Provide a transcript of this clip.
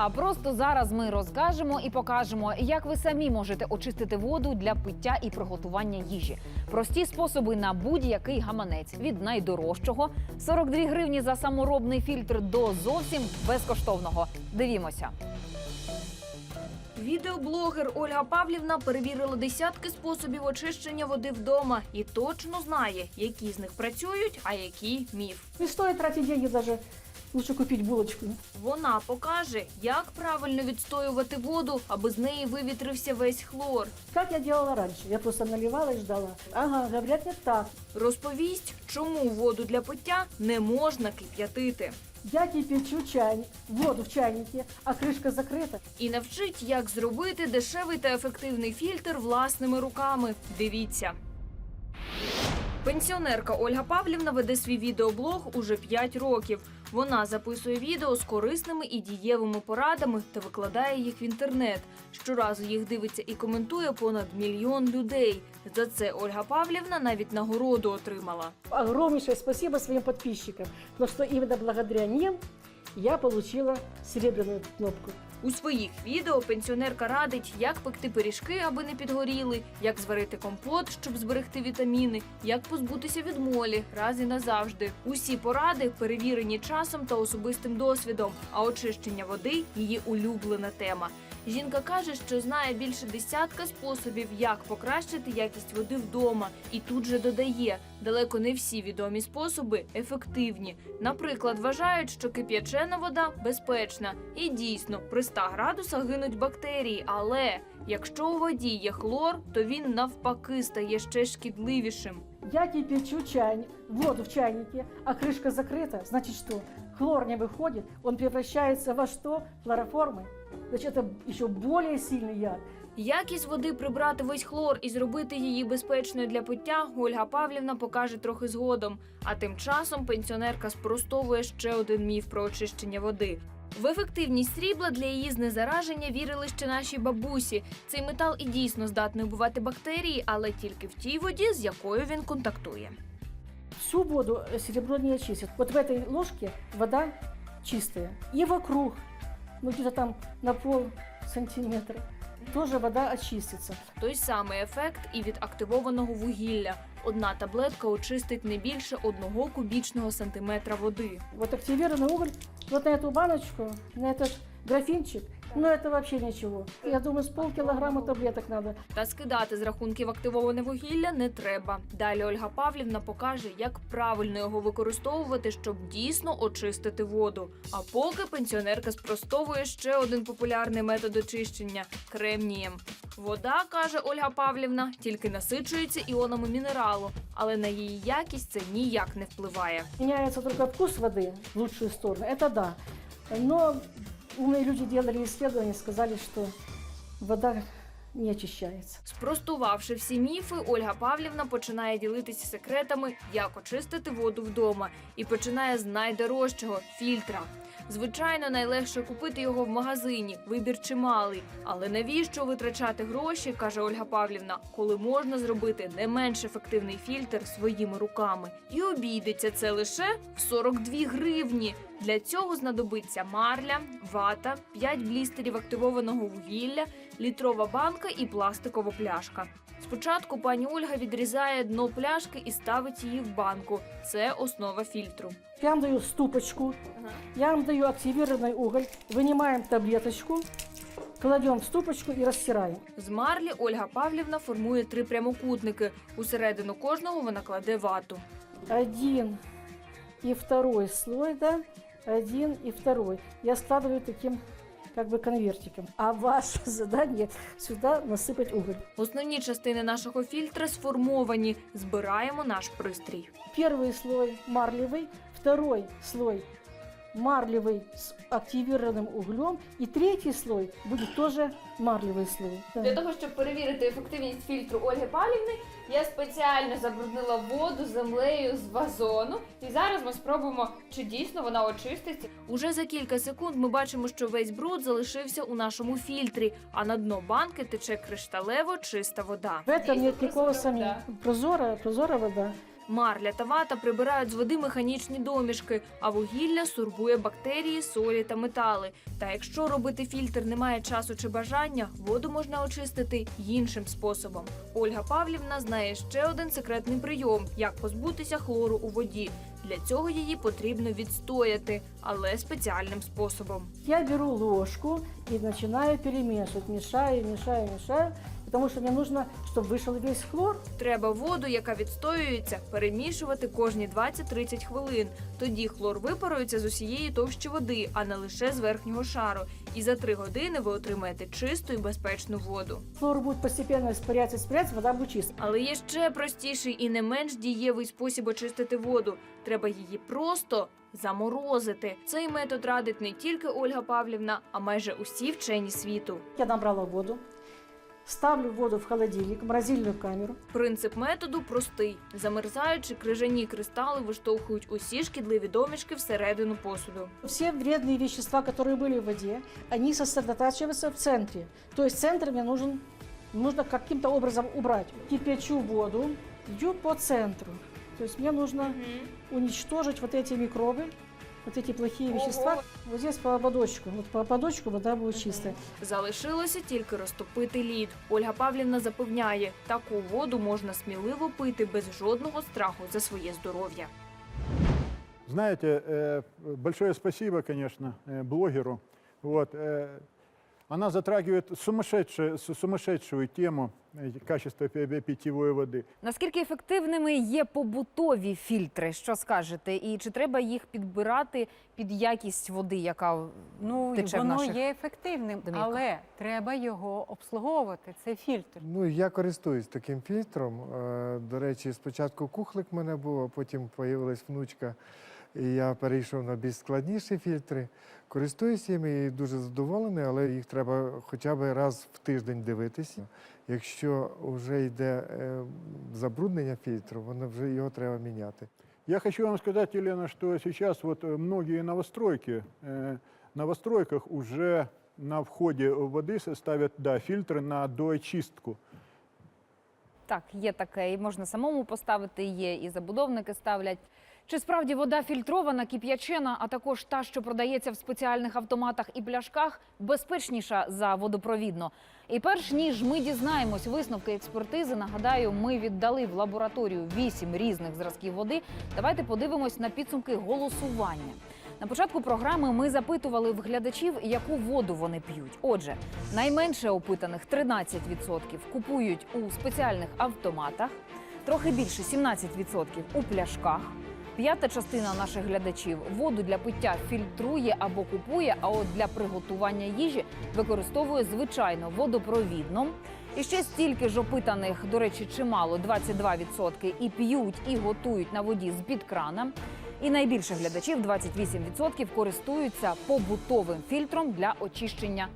А просто зараз ми розкажемо і покажемо, як ви самі можете очистити воду для пиття і приготування їжі. Прості способи на будь-який гаманець від найдорожчого 42 гривні за саморобний фільтр до зовсім безкоштовного. Дивімося. Відеоблогер Ольга Павлівна перевірила десятки способів очищення води вдома і точно знає, які з них працюють, а які міф. Не стоит тратить деньги даже. Лучше купить булочку. Вона покаже, як правильно відстоювати воду, аби з неї вивітрився весь хлор. Как я делала раньше? Я просто наливала и ждала. Ага, говорят, не так. Розповість, чому воду для пиття не можна кип'ятити. Я кипячу чайник, воду в чайнике, а крышка закрыта. І навчить, як зробити дешевий та ефективний фільтр власними руками. Дивіться. Пенсіонерка Ольга Павлівна веде свій відеоблог уже 5 років. Вона записує відео з корисними і дієвими порадами та викладає їх в інтернет. Щоразу їх дивиться і коментує понад мільйон людей. За це Ольга Павлівна навіть нагороду отримала. Огромнейшее спасибо своїм підписчикам, тому що іменно благодаря ним я отримала серебряну кнопку. У своїх відео пенсіонерка радить, як пекти пиріжки, аби не підгоріли, як зварити компот, щоб зберегти вітаміни, як позбутися від молі раз і назавжди. Усі поради перевірені часом та особистим досвідом. А очищення води її улюблена тема. Жінка каже, що знає більше десятка способів, як покращити якість води вдома, і тут же додає, далеко не всі відомі способи ефективні. Наприклад, вважають, що кип'ячена вода безпечна, і дійсно при 100 градусах гинуть бактерії. Але якщо у воді є хлор, то він навпаки стає ще шкідливішим. Я кипячу чайник, воду в чайнике, а крышка закрыта. Значит что? Хлор не выходит, он превращается во что? Хлороформы. Значит, это еще более сильный яд. Як із води прибрати весь хлор і зробити її безпечною для пиття, Ольга Павлівна покаже трохи згодом. А тим часом пенсіонерка спростовує ще один міф про очищення води. В ефективність срібла для її знезараження вірили ще наші бабусі. Цей метал і дійсно здатний вбивати бактерії, але тільки в тій воді, з якою він контактує. Всю воду э, серебро не очистит. Вот в этой ложке вода чистая. И вокруг, ну где-то там на пол сантиметра, тоже вода очистится. Той самий ефект і від активованого вугілля. Одна таблетка очистить не більше одного кубічного сантиметра води. Вот активированный уголь, вот на эту баночку, на этот графинчик, ну это вообще ничего. Я думаю, с полкилограмма таблеток надо. Та скидати з рахунків активоване вугілля не треба. Далі Ольга Павлівна покаже, як правильно його використовувати, щоб дійсно очистити воду. А поки пенсіонерка спростовує ще один популярний метод очищення кремнієм. Вода, каже Ольга Павлівна, тільки насичується іонами мінералу, але на її якість це ніяк не впливає. Меняется только вкус воды в лучшую сторону, это да. Но умные люди делали исследования, сказали, что вода не очищается. Спростувавши всі міфи, Ольга Павлівна починає ділитися секретами, як очистити воду вдома, і починає з найдорожчого фільтра. Звичайно, найлегше купити його в магазині, вибір чималий. Але навіщо витрачати гроші, каже Ольга Павлівна, коли можна зробити не менш ефективний фільтр своїми руками? І обійдеться це лише в 42 гривні. Для цього знадобиться марля, вата, 5 блістерів активованого вугілля, літрова банка і пластикова пляшка. Спочатку пані Ольга відрізає дно пляшки і ставить її в банку. Це основа фільтру. Я вам даю ступочку, я вам даю активированный уголь, вынимаем таблеточку, кладем в ступочку и растираем. З марлі Ольга Павлівна формує три прямокутники. Усередину кожного вона кладе вату. Один и второй слой, да, один и второй. Я складываю таким как бы конвертиком. А ваше задание сюда насыпать уголь. Основні частини нашого фільтра сформовані. Збираємо наш пристрій. Первый слой марлевый, второй слой марлевый с активированным углем, и третий слой будет тоже марлевый слой. Да. Для того, щоб перевірити ефективність фільтру Ольги Павлівни, я спеціально забруднила воду землею з вазону. І зараз ми спробуємо, чи дійсно вона очиститься. Уже за кілька секунд ми бачимо, що весь бруд залишився у нашому фільтрі, а на дно банки тече кришталево чиста вода. В этом нет никакого сомнения. Прозора, прозорая вода. Марля та вата прибирають з води механічні домішки, а вугілля сурбує бактерії, солі та метали. Та якщо робити фільтр немає часу чи бажання, воду можна очистити іншим способом. Ольга Павлівна знає ще один секретний прийом, як позбутися хлору у воді. Для цього її потрібно відстояти, але спеціальним способом. Я беру ложку и начинаю перемешивать, мешаю, мешаю, мешаю, потому что мне нужно, чтобы вышел весь хлор. Треба воду, яка відстоюється, перемішувати кожні 20-30 хвилин. Тоді хлор випарується з усієї товщі води, а не лише з верхнього шару. І за 3 години ви отримаєте чисту і безпечну воду. Хлор будет постепенно испаряться, испаряться, вода будет чистая. Але є ще простіший і не менш дієвий спосіб очистити воду. Треба її просто заморозити. Цей метод радить не тільки Ольга Павлівна, а майже усі вчені світу. Я набрала воду, ставлю воду в холодильник, в морозильную камеру. Принцип методу простий: замерзаючи, крижані кристали виштовхують усі шкідливі домішки всередину посуду. Все вредные вещества, которые были в воде, они сосредотачиваются в центре. То есть центр мне нужен, нужно каким-то образом убрать. Кипячу воду, бью по центру. То есть мне нужно уничтожить вот эти микробы, вот эти плохие Ого. вещества. Вот здесь по ободочку. Вот по ободочку вода будет чистая. Залишилося тільки розтопити лід. Ольга Павлівна запевняє, таку воду можна сміливо пити без жодного страху за своє здоров'я. Знаете, э, большое спасибо, конечно, э, блогеру. Вот, э, она затрагивает сумасшедшую, сумасшедшую тему э, качества пи- пи- питьевой воды. Наскільки ефективними є побутові фільтри? Що скажете? І чи треба їх підбирати під якість води, яка Ну, тече в воно наших є ефективним, домівках? але треба його обслуговувати. Це фільтр. Ну, я користуюсь таким фільтром. Е, До речі, спочатку кухлик в мене був, а потім з'явилась внучка, і я перейшов на більш складніші фільтри. Користуюся їм і дуже задоволений, але їх треба хоча б раз в тиждень дивитися. Якщо вже йде е, забруднення фільтру, воно вже його треба міняти. Я хочу вам сказать, Елена, что сейчас вот э, многие новостройки, э, новостройках уже на входе воды ставят да, фильтры на доочистку. так є таке, і можна самому поставити, є і забудовники ставлять. Чи справді вода фільтрована, кип'ячена, а також та, що продається в спеціальних автоматах і пляшках, безпечніша за водопровідну? І перш ніж ми дізнаємось висновки експертизи, нагадаю, ми віддали в лабораторію вісім різних зразків води. Давайте подивимось на підсумки голосування. На початку програми ми запитували в глядачів, яку воду вони п'ють. Отже, найменше опитаних 13% купують у спеціальних автоматах, трохи більше 17% у пляшках. П'ята частина наших глядачів воду для пиття фільтрує або купує, а от для приготування їжі використовує звичайно водопровідну. І ще стільки ж опитаних, до речі, чимало 22% і п'ють, і готують на воді з під крана. І найбільше глядачів 28% користуються побутовим фільтром для очищення